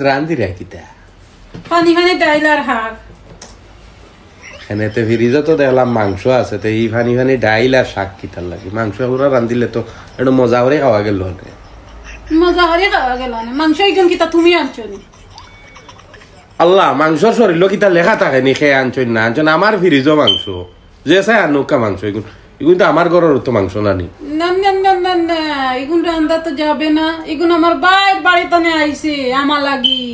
রান্ধি রে কিতা পানি পানি ডাইল আর শাক এখানেতে ফ্রিজে তো দেখলাম মাংস আছে তো এই ফানি ফানি ডাইল আর শাক কিতার লাগে মাংস পুরা রান্ধিলে তো একটু মজা করে খাওয়া গেল না মজা করে খাওয়া গেল না মাংস একদম কিতা তুমি আনছো নি আল্লাহ মাংস শরীর কিতা লেখা থাকে নি খেয়ে আনছই না আনছন আমার ফ্রিজও মাংস যে চাই আনুকা মাংস এগুন এগুন তো আমার ঘরের তো মাংস নানি না না না না না এগুন রান্দা তো যাবে না। এগুন আমার বাইর বাড়িতে আইছে আমার লাগি।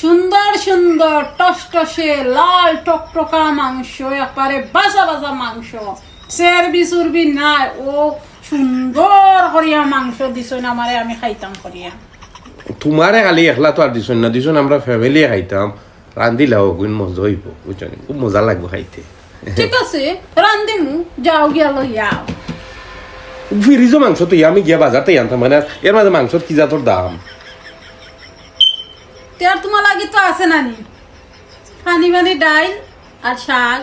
সুন্দর সুন্দর টসটসে লাল টকটকা মাংস একবারে বাজা বাজা মাংস। চেরবি চুরবি নাই। ও সুন্দর করিয়া মাংস দিছই না আমারে আমি খাইতাম করিয়া তোমারে খালি একলা তো আর দিছন না। দিছন আমরা ফ্যামিলি খাইতাম। রান্ধিলাও গুণ মজা হইব বুঝছেন খুব মজা লাগবে খাইতে। ঠিক আছে রান্দিমু যাও গিয়া লইয়াও ফ্রিজও মাংস তো আমি গিয়া বাজারতে আনতাম মানে এর মাঝে মাংসর কি জাতর দাম? তেয়ার তোমার লাগি তো আছে নানি। পানি পানি ডাইল আর শাক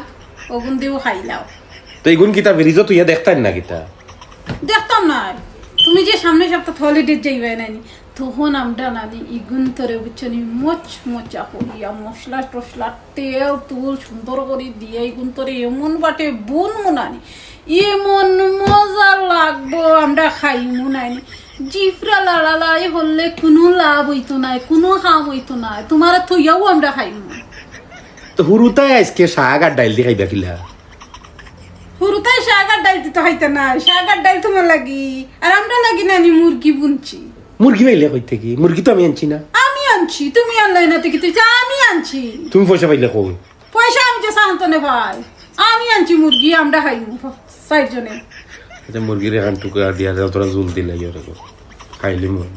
ওগুন দিও খাইলাও তো এগুন কিতা ফ্রিজও তুই দেখতাই না কিতা দেখতাম না। তুমি যে সামনে সপ্তাহ হলিডে যাইবে নানি তখন আমরা নানি ইগুন তরে বুঝছনি মোচ মোচা করিয়া মশলা টসলা তেল তুল সুন্দর করে দিয়ে ইগুন তরে এমন বাটে বুন মুনানি এমন লাগবো আমরা খাই মুনাইনি জিফরা লাড়ালাই হলে কোনো লাভ হইতো নাই কোনো হাম হইতো নাই। তোমার থইয়াও আমরা খাইমু। তো হুরুতাই আজকে শাক আর ডাইল দিয়ে খাইবা কিলা? হুরুতাই শাক আর ডাইল দিতে হইতে না শাক আর ডাইল তোমার লাগি। আর আমরা লাগি না নানি মুরগি বুনছি। মুরগি পাইলে কই থেকে? মুরগি তো আমি আনছি না। আমি আনছি তুমি আনলাই না থেকে আমি আনছি। তুমি পয়সা পাইলে কই পয়সা আমি যে সান্তনে ভাই। আমি আনছি মুরগি আমরা খাইমু চারজনে। আচ্ছা মুরগির এখান টুকরা দিয়া দাও তোরা জুল দিলে ইয়ে খাইলি মন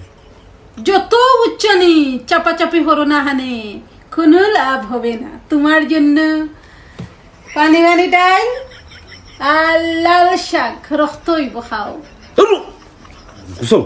যত উচ্চনি চাপাচাপি হরো না হানে কোনো লাভ হবে না। তোমার জন্য পানি পানি ডাইল আর লাল শাক রক্তই খাও গুছাও